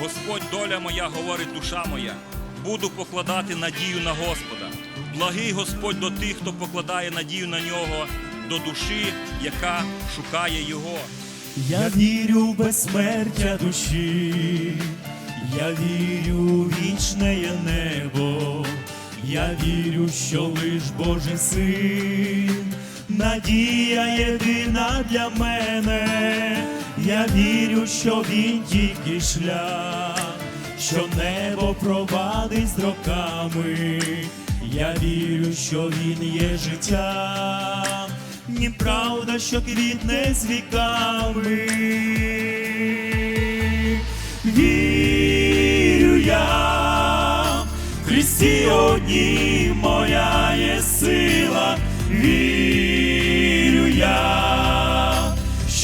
Господь, доля моя, говорить душа моя, буду покладати надію на Господа. Благий Господь до тих, хто покладає надію на нього, до душі, яка шукає Його. Я вірю в безсмертя душі, я вірю в вічне небо, я вірю, що лиш Божий син, надія єдина для мене, я вірю, що він тільки шлях, що небо провадить з роками, я вірю, що він є життя. Ні правда, що квітне з віками. Вірю я, в Христі одній моя є сила, вірю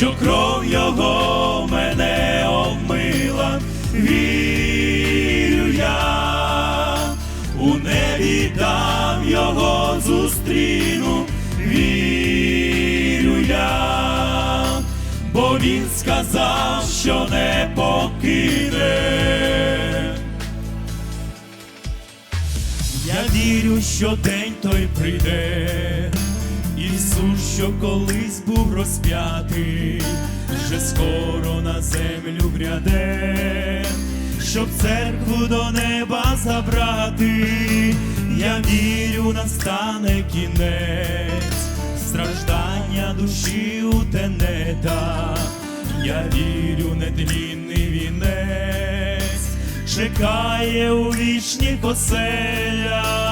що кров Його мене омила, вірю я, у небі там Його зустріну, вірю я, бо він сказав, що не покине. Я вірю, що день той прийде, Ісус, що колись був розп'ятий, вже скоро на землю гряде, щоб церкву до неба забрати. Я вірю, настане кінець, страждання душі у тенета. Я вірю, нетлінний вінець чекає у вічних оселях.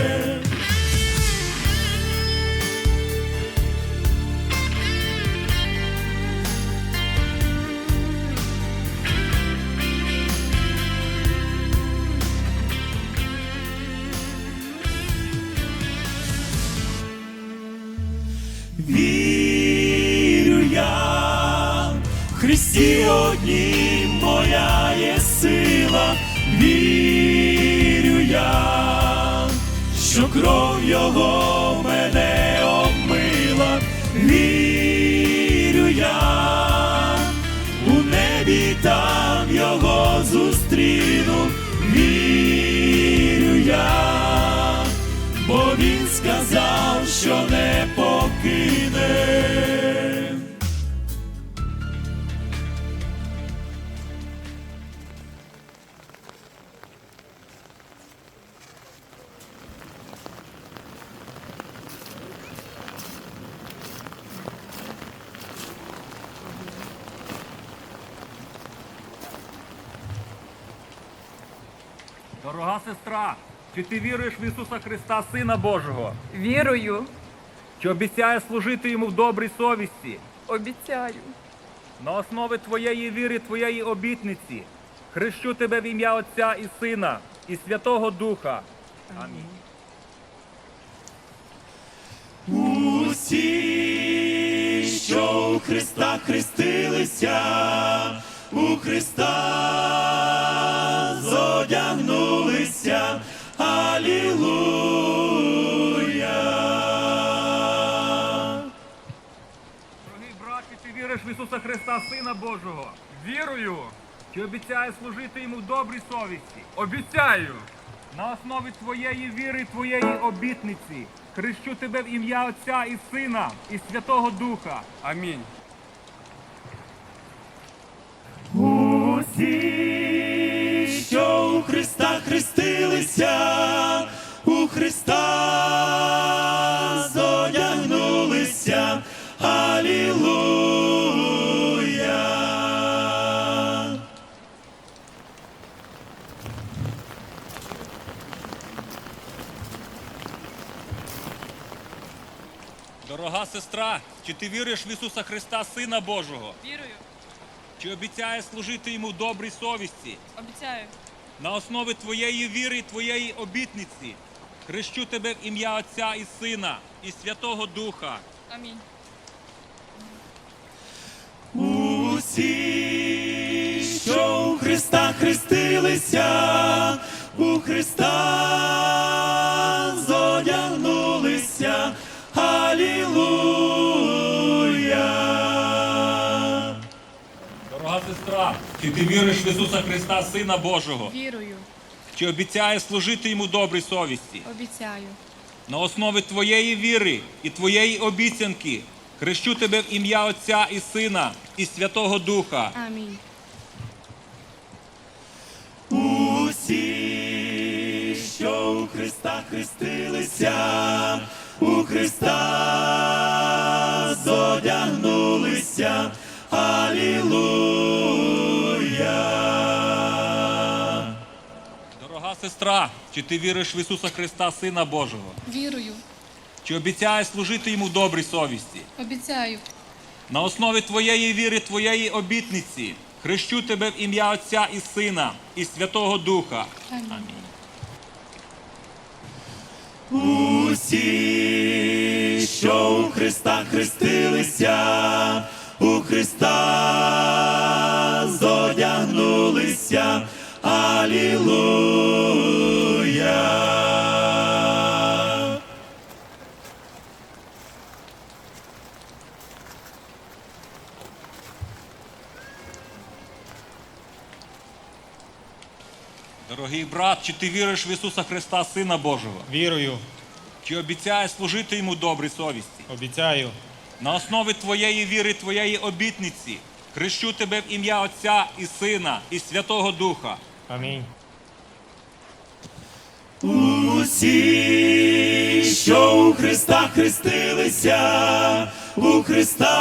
Що кров Його мене омила, вірю я, у небі там Його зустріну, вірю я. Бо він сказав, що не покине. Дорога сестра, чи ти віруєш в Ісуса Христа, Сина Божого, Вірую, що обіцяє служити йому в добрій совісті? обіцяю. На основі твоєї віри, твоєї обітниці, хрещу тебе в ім'я Отця і Сина, і Святого Духа. Амінь. Усі, що у Христа хрестилися, у Христа зодягнулися. Алілуя. Дорогий брат, ти віриш в Ісуса Христа, Сина Божого? Вірую. Чи обіцяє служити йому в добрій совісті? Обіцяю. На основі твоєї віри, твоєї обітниці, хрещу тебе в ім'я Отця і Сина, і Святого Духа. Амінь. Ти віриш в Ісуса Христа, Сина Божого? Вірую. Чи обіцяє служити йому в добрій совісті? Обіцяю. На основі твоєї віри і твоєї обітниці хрещу тебе в ім'я Отця і Сина і Святого Духа. Амінь. Усі, що у Христа хрестилися, у Христа зодягнулися. Алілуя! Чи ти віриш в Ісуса Христа, Сина Божого? Вірую. Чи обіцяє служити йому добрій совісті? Обіцяю. На основі твоєї віри і твоєї обіцянки хрещу тебе в ім'я Отця і Сина і Святого Духа. Амінь. Усі, що у Христа хрестилися, у Христа зодягнулися. Алілуя! Сестра, чи ти віриш в Ісуса Христа, Сина Божого? Вірую. Чи обіцяє служити йому в добрій совісті? Обіцяю. На основі твоєї віри, твоєї обітниці хрещу тебе в ім'я Отця і Сина і Святого Духа. Амінь. Усі, що у Христа хрестилися, у Христа зодягнулися. Алілуя! Дорогий брат, чи ти віриш в Ісуса Христа, Сина Божого? Вірую, Чи обіцяє служити йому добрій совісті? обіцяю, На основі твоєї віри, твоєї обітниці хрещу тебе в ім'я Отця і Сина і Святого Духа. Амінь. Усі, що у Христа хрестилися, у Христа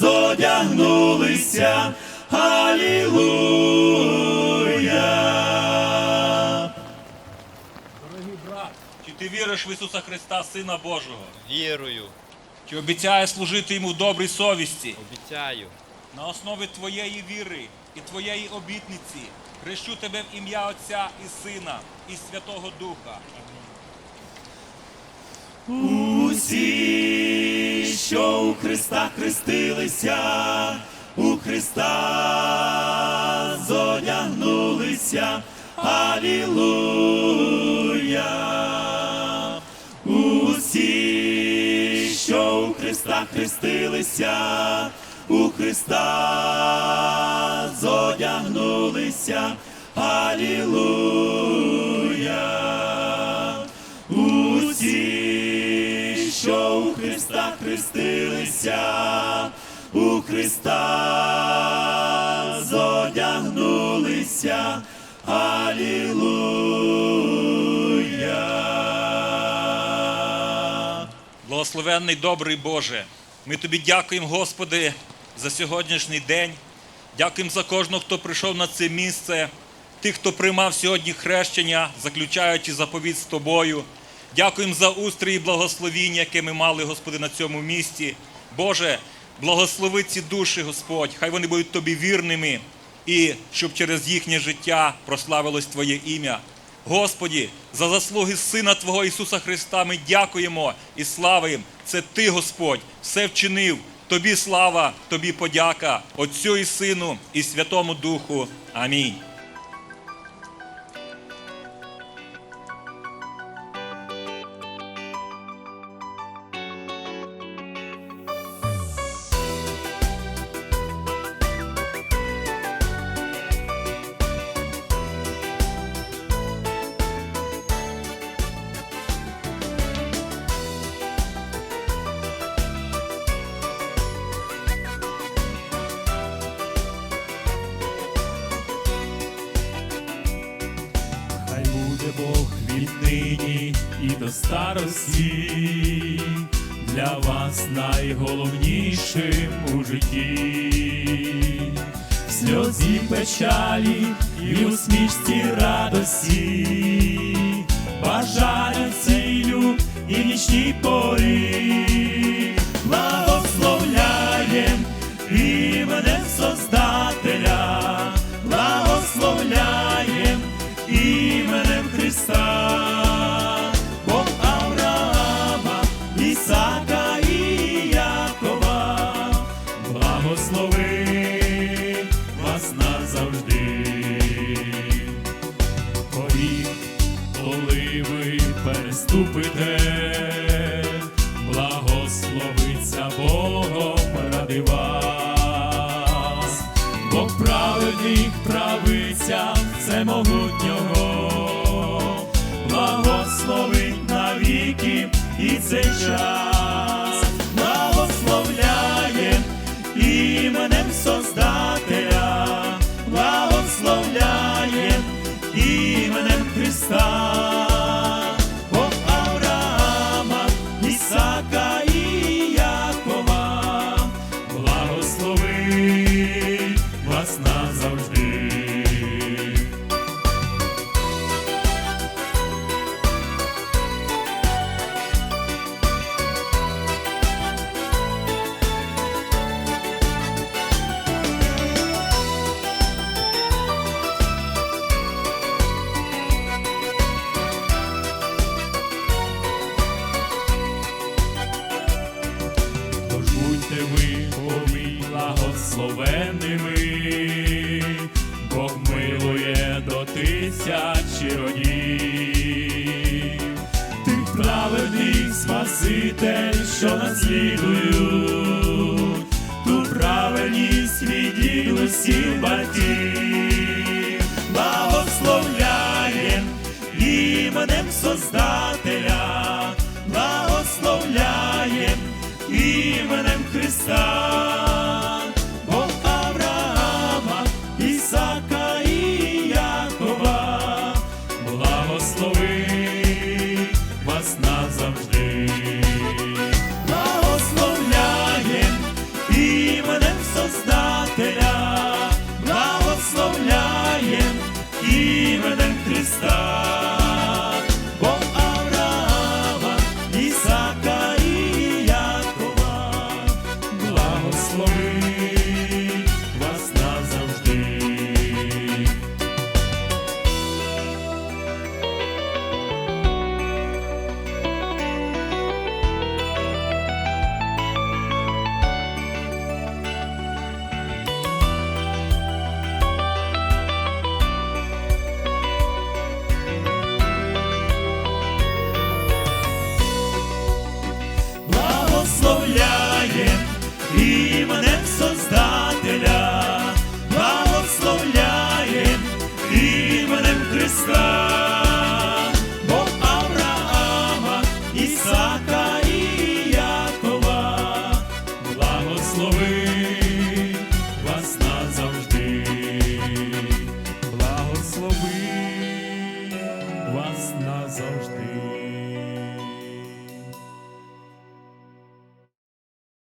зодягнулися. Алілуя! Дорогий брат, чи ти віриш в Ісуса Христа, Сина Божого? Вірую, Чи обіцяє служити йому в добрій совісті? обіцяю, На основі твоєї віри і твоєї обітниці хрещу тебе в ім'я Отця і Сина і Святого Духа. Усі, що у Христа хрестилися, у Христа зодягнулися. Алілуя! Усі, що у Христа хрестилися, у Христа зодягнулися. Алілуя! Усі, що у Христа хрестилися, у Христа зодягнулися. Алілуя! Благословенний добрий Боже, ми тобі дякуємо, Господи, за сьогоднішній день. Дякуємо за кожного, хто прийшов на це місце, тих, хто приймав сьогодні хрещення, заключаючи заповідь з тобою. Дякуємо за устрій і благословіння, яке ми мали, Господи, на цьому місці. Боже, благослови ці душі, Господь, хай вони будуть тобі вірними, і щоб через їхнє життя прославилось Твоє ім'я. Господі, за заслуги Сина Твого Ісуса Христа ми дякуємо і славимо. Це Ти, Господь, все вчинив. Тобі слава, Тобі подяка, Отцю і Сину і Святому Духу. Амінь. І до старості, для вас найголовнішим у житті, в сльозі печалі і у смішці радості, бажаю цілю і нічній порі, Бог праведних правиця всемогутнього, благословить навіки і цей час, благословляє іменем Создателя, благословляє іменем Христа, Бог Авраама, Ісака.